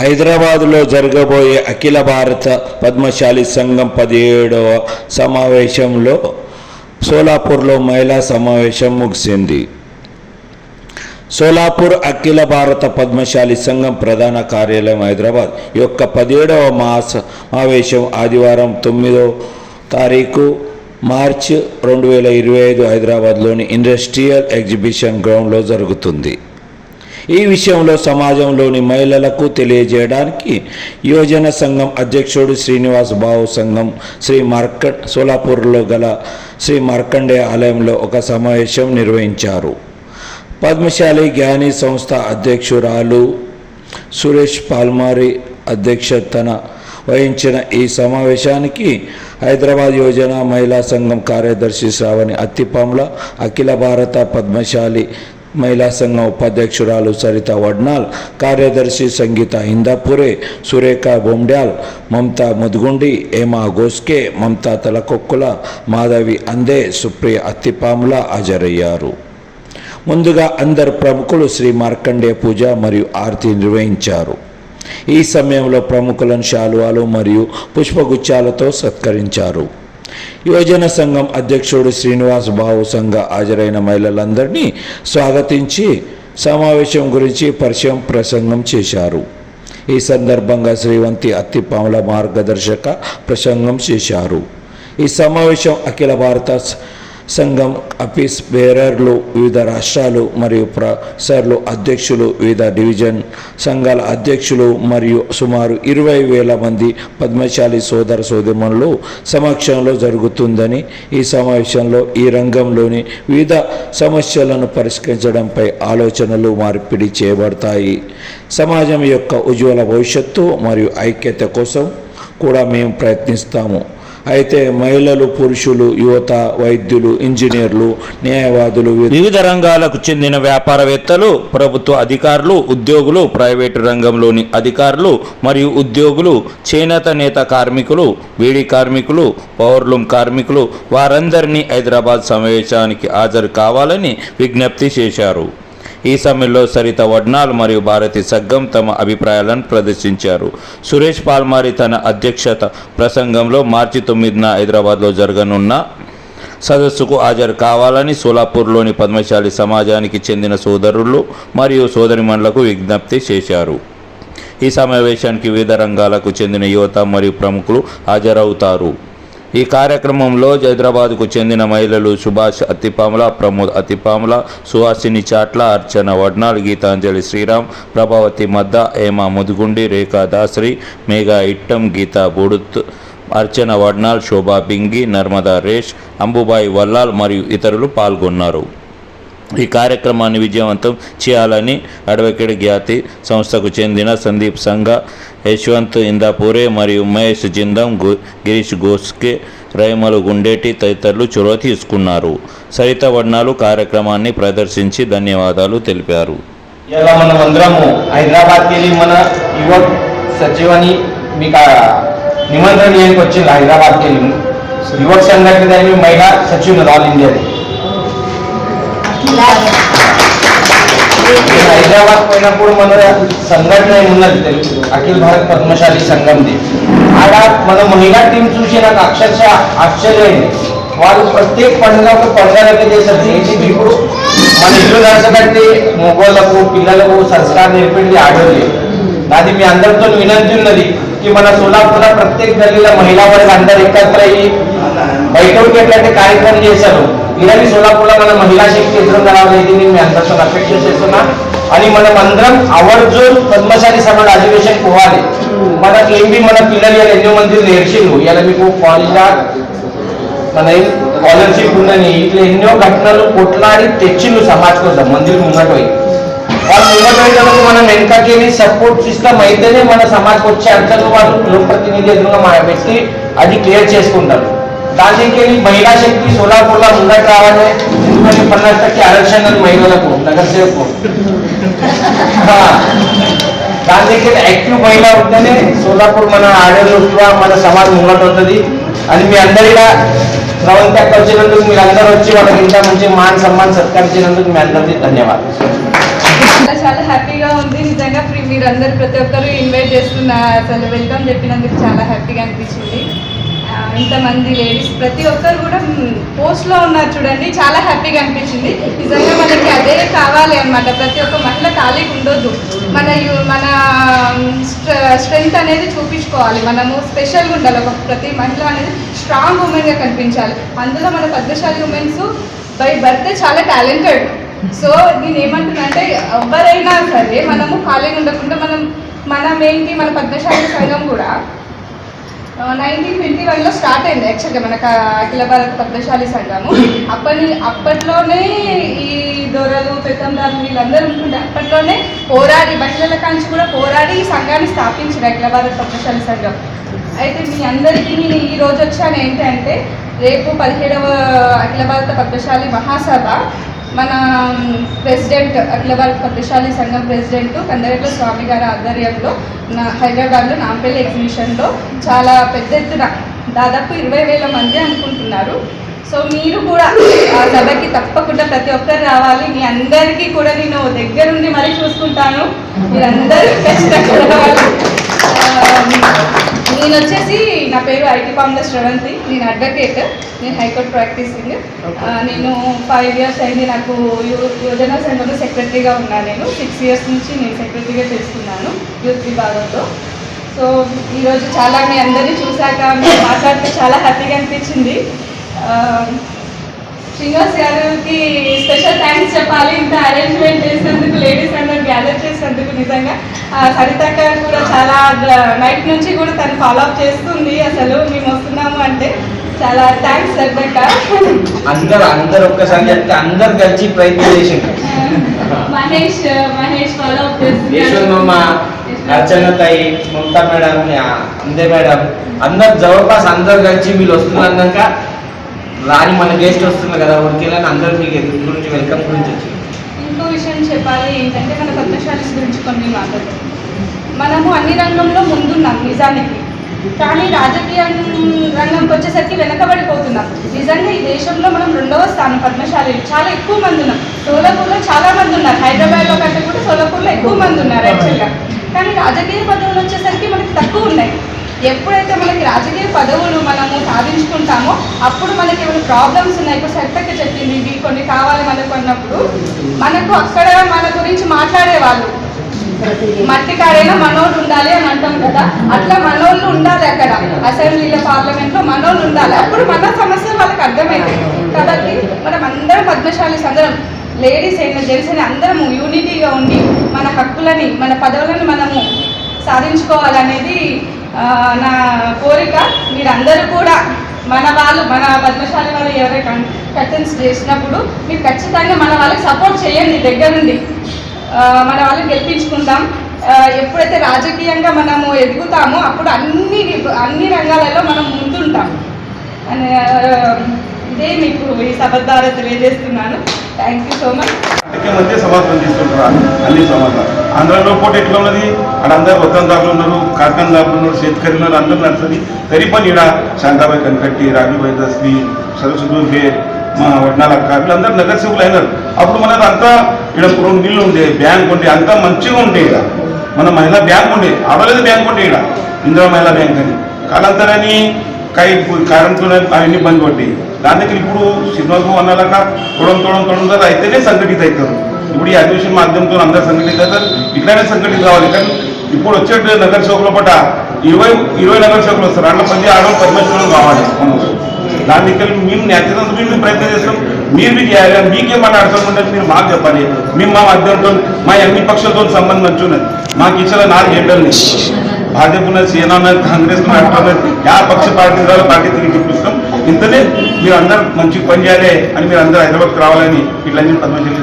హైదరాబాద్లో జరగబోయే అఖిల భారత పద్మశాలి సంఘం పదిహేడవ సమావేశంలో సోలాపూర్లో మహిళా సమావేశం ముగిసింది. సోలాపూర్ అఖిల భారత పద్మశాలి సంఘం ప్రధాన కార్యాలయం హైదరాబాద్. యొక్క పదిహేడవ మాస సమావేశం ఆదివారం తొమ్మిదో తారీఖు మార్చ్ రెండు వేల ఇరవై ఐదు హైదరాబాద్లోని ఇండస్ట్రియల్ ఎగ్జిబిషన్ గ్రౌండ్లో జరుగుతుంది. ఈ విషయంలో సమాజంలోని మహిళలకు తెలియజేయడానికి యువజన సంఘం అధ్యక్షుడు శ్రీనివాస్ బాబు సంఘం శ్రీ మార్క సోలాపూర్లో గల శ్రీ మార్కండే ఆలయంలో ఒక సమావేశం నిర్వహించారు. పద్మశాలి జ్ఞాని సంస్థ అధ్యక్షురాలు సురేష్ పాల్మారి అధ్యక్షతన వహించిన ఈ సమావేశానికి హైదరాబాద్ యోజన మహిళా సంఘం కార్యదర్శి శ్రావణి అత్తిపాముల అఖిల భారత పద్మశాలి మహిళా సంఘం ఉపాధ్యక్షురాలు సరిత వడ్నాల్ కార్యదర్శి సంగీత ఇందాపురే సురేఖ బొమ్డ్యాల్ మమతా ముదుగుండి ఏమా గోస్కే మమతా తలకొక్కుల మాధవి అందే సుప్రియ అత్తిపాముల హాజరయ్యారు. ముందుగా అందరు ప్రముఖులు శ్రీ మార్కండేయ పూజ మరియు ఆరతి నిర్వహించారు. ఈ సమయంలో ప్రముఖులను శాలువాలు మరియు పుష్పగుచ్చాలతో సత్కరించారు. యువజన సంఘం అధ్యక్షుడు శ్రీనివాస్ బాబు సంఘ హాజరైన మహిళలందరినీ స్వాగతించి సమావేశం గురించి పరిచయం ప్రసంగం చేశారు. ఈ సందర్భంగా శ్రీవంతి అత్తిపాముల మార్గదర్శక ప్రసంగం చేశారు. ఈ సమావేశం అఖిల భారత సంఘం అఫీస్ బేరర్లు వివిధ రాష్ట్రాలు మరియు ప్రొఫెసర్లు అధ్యక్షులు వివిధ డివిజన్ సంఘాల అధ్యక్షులు మరియు సుమారు ఇరవై వేల మంది పద్మశాలి సోదర సోదరుమణులు సమక్షంలో జరుగుతుందని ఈ సమావేశంలో ఈ రంగంలోని వివిధ సమస్యలను పరిష్కరించడంపై ఆలోచనలు మార్పిడి చేయబడతాయి. సమాజం యొక్క ఉజ్వల భవిష్యత్తు మరియు ఐక్యత కోసం కూడా మేము ప్రయత్నిస్తాము. అయితే మహిళలు పురుషులు యువత వైద్యులు ఇంజనీర్లు న్యాయవాదులు వివిధ రంగాలకు చెందిన వ్యాపారవేత్తలు ప్రభుత్వ అధికారులు ఉద్యోగులు ప్రైవేటు రంగంలోని అధికారులు మరియు ఉద్యోగులు చేనేత నేత కార్మికులు వీడి కార్మికులు పవర్లూమ్ కార్మికులు వారందరినీ హైదరాబాద్ సమావేశానికి హాజరు కావాలని విజ్ఞప్తి చేశారు. ఈ సమయంలో సరిత వడ్నాల్ మరియు భారతి సగ్గం తమ అభిప్రాయాలను ప్రదర్శించారు. సురేష్ పాల్మారి తన అధ్యక్షత ప్రసంగంలో మార్చి తొమ్మిదిన హైదరాబాద్లో జరగనున్న సదస్సుకు హాజరు కావాలని సోలాపూర్లోని పద్మశాలి సమాజానికి చెందిన సోదరులు మరియు సోదరిమణులకు విజ్ఞప్తి చేశారు. ఈ సమావేశానికి వివిధ రంగాలకు చెందిన యువత మరియు ప్రముఖులు హాజరవుతారు. ఈ కార్యక్రమంలో హైదరాబాద్కు చెందిన మహిళలు సుభాష్ అత్తిపాముల ప్రమోద్ అత్తిపాముల సుహాసిని చాట్ల అర్చన వడ్నాల్ గీతాంజలి శ్రీరామ్ ప్రభావతి మద్ద హేమ ముదుగుండి రేఖా దాసరి మేఘా ఇట్టం గీతా బుడుత్ అర్చన వడ్నాల్ శోభా బింగి నర్మదా రేష్ అంబుబాయి వల్లాల్ మరియు ఇతరులు పాల్గొన్నారు. ఈ కార్యక్రమాన్ని విజయవంతం చేయాలని అడ్వకేట్ జ్ఞాతి సంస్థకు చెందిన సందీప్ సంఘ యశ్వంత్ ఇందాపూరే మరియు మహేష్ జిందం గు గిరీష్ గోస్కే రైమలు గుండేటి తదితరులు చొరవ తీసుకున్నారు. సరిత వర్ణాలు కార్యక్రమాన్ని ప్రదర్శించి ధన్యవాదాలు తెలిపారు. ఇలా మనం అందరము హైదరాబాద్కి వెళ్ళి మన యువక్ సచివాన్ని మీకు నిమంత్రణ చేయడానికి వచ్చింది హైదరాబాద్కి వెళ్ళి యువక్ సంఘటన మహిళా సచివులు ఆల్ ఇండియాది నేను హైదరాబాద్ పోయినప్పుడు మన సంఘటన ఉన్నది తెలుగు అఖిల భారత్ పద్మశాలి సంఘంది ఆడ మన మహిళా టీం చూసి నాకు అక్షరశ ఆశ్చర్యమైంది వాళ్ళు ప్రత్యేక పండుగ ఒక పండుగ చేశారు ఏంటి ఇప్పుడు మన ఇల్లు నడచబట్టి మగవాళ్ళకు పిల్లలకు సంస్కారం నేర్పింది ఆడోళ్ళు నాది మీ అందరితో వినంతి ఉన్నది ఈ మన సోలాపూర్ ప్రత్యేక గల్లీలో మహిళా వర్గ అందరు ఎక్కత్ర అయ్యి బయటకి ఎట్లయితే కార్యక్రమం చేశారు ఇలాంటి సోలాపూర్లో మన మహిళా శక్తి ఎదురు రావాలి ఇది నేను మీ అందరితో అపేక్ష చేస్తున్నా అని మనం అందరం అవర్ జోన్ పద్మశాలి సమాజ అధివేశన్ పోవాలి మనకి ఏంటి మన పిల్లలు ఇలా ఎన్నో మంది నేర్చిండ్రు ఇలా మీకు కాలేజ్ మన స్కాలర్షిప్ ఉందని ఇట్లా ఎన్నో ఘటనలు కొట్లాడి తెచ్చిండు సమాజ్ కోసం మందికి ముంగట పోయి వాళ్ళు ముంగట మనం వెనకకి సపోర్ట్ సిస్టమ్ అయితేనే మన సమాజ్కి వచ్చే అంతలో వాళ్ళు ప్రతినిధి ఎదురుగా మనం పెట్టి అది క్లియర్ చేసుకుంటారు. దానికి మహిళా శక్తి సోలాపూర్లో ముందకు రావాలి ఎందుకంటే పన్నెండు ఆరక్షణ మహిళలకు నగర సేవకు దానికి యాక్టివ్ మహిళ ఉంటేనే సోలాపూర్ మన ఆడలు మన సమాజం ముంగట ఉంటుంది. అని మీ అందరిగా స్రవంతి అక్క వచ్చినందుకు మీరు అందరూ వచ్చి వాళ్ళకి ఇంత మంచి మాన్ సమ్మాన్ సత్కరించినందుకు మీ అందరికీ ధన్యవాదాలు. చాలా చాలా హ్యాపీగా ఉంది. నిజంగా ఫ్రీ మీరు అందరు ప్రతి ఒక్కరు ఇన్వైట్ చేస్తున్న అసలు వెల్కమ్ చెప్పినందుకు చాలా హ్యాపీగా అనిపించింది. ఇంతమంది లేడీస్ ప్రతి ఒక్కరు కూడా పోస్ట్లో ఉన్నారు చూడండి. చాలా హ్యాపీగా అనిపించింది. నిజంగా మనకి అదే కావాలి అన్నమాట. ప్రతి ఒక్క మహిళ ఖాళీగా ఉండొద్దు. మన మన స్ట్రెంగ్త్ అనేది చూపించుకోవాలి. మనము స్పెషల్గా ఉండాలి. ఒక ప్రతి మహిళ అనేది స్ట్రాంగ్ ఉమెన్గా కనిపించాలి. అందులో మన పద్మశాలి ఉమెన్స్ బై బర్త్ చాలా టాలెంటెడ్. సో నేను ఏమంటున్నా అంటే ఎవరైనా సరే మనము ఖాళీగా ఉండకుండా మనం మనం ఏంటి మన పద్మశాలి సంఘం కూడా నైన్టీన్ ట్వంటీ వన్లో స్టార్ట్ అయింది యాక్చువల్గా మన అఖిల భారత పద్మశాలి సంఘము. అప్పటి అప్పట్లోనే ఈ దొరలు పెత్తందారులు వీళ్ళందరూ ఉంటుండే. అప్పట్లోనే పోరాడి మహిళల కాంచి కూడా పోరాడి ఈ సంఘాన్ని స్థాపించారు అఖిల భారత పద్మశాలి సంఘం. అయితే మీ అందరికీ నేను ఈ రోజు వచ్చాను ఏంటంటే రేపు పదిహేడవ అఖిల భారత పద్మశాలి మహాసభ. మన ప్రెసిడెంట్ అఖిల భారత పద్మశాలి సంఘం ప్రెసిడెంట్ కందరెడ్ల స్వామి గారి ఆధ్వర్యంలో నా హైదరాబాద్లో నాంపల్లి ఎగ్జిబిషన్లో చాలా పెద్ద ఎత్తున దాదాపు ఇరవై వేల మంది అనుకుంటున్నారు. సో మీరు కూడా ఆ సభకి తప్పకుండా ప్రతి ఒక్కరు రావాలి. మీ అందరికీ కూడా నేను దగ్గరుండి మరీ చూసుకుంటాను. మీరందరూ ఖచ్చితంగా రావాలి. నేను వచ్చేసి నా పేరు ఐటీ పాంల శ్రవంతి. నేను అడ్వకేట్ నేను హైకోర్టు ప్రాక్టీసింగ్ నేను ఫైవ్ ఇయర్స్ అయింది నాకు యువజన సంఘంలో సెక్రటరీగా ఉన్నాను నేను. సిక్స్ ఇయర్స్ నుంచి నేను సెక్రటరీగా చేస్తున్నాను యూత్ విభాగంలో. సో ఈరోజు చాలా మీ అందరినీ చూశాక మీరు మాట్లాడితే చాలా హ్యాపీగా అనిపించింది. శ్రీనివాస్ గారికి స్పెషల్ థ్యాంక్స్ చెప్పాలి. ఇంత అరేంజ్మెంట్ చేసినందుకు లేడీస్ అందరు గ్యాదర్ చేసినందుకు నిజంగా. ఆ, సరిత గారు కూడా చాలా నైట్ నుంచి కూడా తను ఫాలో అప్ చేస్తుంది. అసలు మేము వస్తున్నాము అంటే చాలా థ్యాంక్స్ సరితక్క. అందరు అందరు ఒక్కసారి చెప్తే అందరు కలిసి ప్రయత్నం చేసిండ్రు. మహేష్ మహేష్ ఫాలో అప్ యశోదమ్మ అర్చన తాయి మమతా మేడం అందే మేడం అందరు జవహర్లాస్ అందరు కలిసి వీళ్ళు వస్తున్నాక రాని మన గెస్ట్ వస్తుంది కదా ఉడికెళ్ళని అందరూ మీకు ఎదురు గురించి వెల్కమ్ గురించి వచ్చింది. ఇంకో విషయం చెప్పాలి ఏంటంటే మన పద్మశాలీస్ గురించి కొన్ని మాటలు మనము అన్ని రంగంలో ముందున్నాం నిజానికి. కానీ రాజకీయ రంగంకి వచ్చేసరికి వెనకబడిపోతున్నాం. నిజంగా ఈ దేశంలో మనం రెండవ స్థానం పద్మశాలి. చాలా ఎక్కువ మంది ఉన్నాం. సోలాపూర్లో చాలా మంది ఉన్నారు. హైదరాబాద్లో కంటే కూడా సోలాపూర్లో ఎక్కువ మంది ఉన్నారు యాక్చువల్గా కానీ రాజకీయ పదవులు వచ్చేసరికి మనకి తక్కువ ఉన్నాయి. ఎప్పుడైతే మనకి రాజకీయ పదవులు మనము సాధించుకుంటామో అప్పుడు మనకి ఏమైనా ప్రాబ్లమ్స్ ఉన్నాయి. ఇప్పుడు సరితక్క చెప్పింది ఇవి కొన్ని కావాలి మనకు అన్నప్పుడు మనకు అక్కడ మన గురించి మాట్లాడే వాళ్ళు మట్టి కాడైనా మనోళ్ళు ఉండాలి అని అంటాం కదా. అట్లా మనోళ్ళు ఉండాలి అక్కడ. అసెంబ్లీలో పార్లమెంట్లో మనోళ్ళు ఉండాలి. అప్పుడు మన సమస్య వాళ్ళకి అర్థమవుతాయి కాబట్టి మనం అందరం పద్మశాలి అందరం లేడీస్ అయినా జెంట్స్ అయినా అందరము యూనిటీగా ఉండి మన హక్కులని మన పదవులను మనము సాధించుకోవాలనేది నా కోరిక మీరందరూ కూడా మన వాళ్ళు మన పద్మశాలి వాళ్ళు ఎవరైనా కర్టన్స్ చేసినప్పుడు మీరు ఖచ్చితంగా మన వాళ్ళకి సపోర్ట్ చేయండి దగ్గర నుండి. మన వాళ్ళని గెలిపించుకుందాం. ఎప్పుడైతే రాజకీయంగా మనము ఎదుగుతామో అప్పుడు అన్ని అన్ని రంగాలలో మనం ముందుంటాం. అనే ఇదే మీకు ఈ సభ ద్వారా తెలియజేస్తున్నాను. థ్యాంక్ యూ సో మచ్ మధ్య సమాధానం తీసుకుంటారు అన్ని సమాధానం. ఆంధ్రలో పోటీ ఎట్లా ఉన్నది? అక్కడ అందరు వద్దందారులు ఉన్నారు కార్ఖానదారులు ఉన్నారు చేతికరి ఉన్నారు అందరూ నడుస్తుంది. తరి పని ఈడ శాంతాబాయి కనకట్టి రాజుబాయి దస్మి సరస్వతి దుర్గే మా వడ్నాల వీళ్ళందరూ నగర సేవలు అయినారు. అప్పుడు మనది అంతా ఇక్కడ రెండు నీళ్ళు ఉండే బ్యాంక్ ఉండే అంతా మంచిగా ఉండే ఇక్కడ మన మహిళా బ్యాంక్ ఉండే అవలేదు బ్యాంక్ ఉండే ఇక్కడ ఇందిరా మహిళా బ్యాంక్ అని. కాలంతరని కై కారంతో అవన్నీ బంద్ కొట్టి దాని దగ్గర ఇప్పుడు శ్రీనివాసం అన్నలాక తోడం తోడం తోడం ద్వారా అయితేనే సంఘటిత అవుతారు ఇప్పుడు ఈ అధివేశం మాధ్యమంతో అందరు సంఘటిత అవుతారు ఇట్లానే సంఘటిత కావాలి కానీ ఇప్పుడు వచ్చే నగర సేవకుల పట్ల ఇరవై ఇరవై నగర సేవకులు వస్తారు అందులో పది ఆడవాళ్ళు పది మంది వాళ్ళు కావాలి మనం దాని దగ్గర మేము నేతృత్వం మేము ప్రయత్నం చేస్తాం మీరు మీకు చేయాలి మీకేమన్నా అర్థం ఉంటే మీరు మాకు చెప్పాలి మేము మా మధ్యంతో మా అన్ని పక్షాలతో సంబంధం మంచి ఉన్నది మాకు ఇచ్చిన నాలుగు ఎండల్ని భాజపా ఉన్నది సేన కాంగ్రెస్ అట్లా యా పక్ష పార్టీ ద్వారా పార్టీ తిరిగి చూపిస్తాం ఇంతనే మీరు అందరూ మంచి పని చేయాలి అని మీరు అందరూ హైదరాబాద్కి రావాలని ఇట్లన్నీ పద్మశెట్టి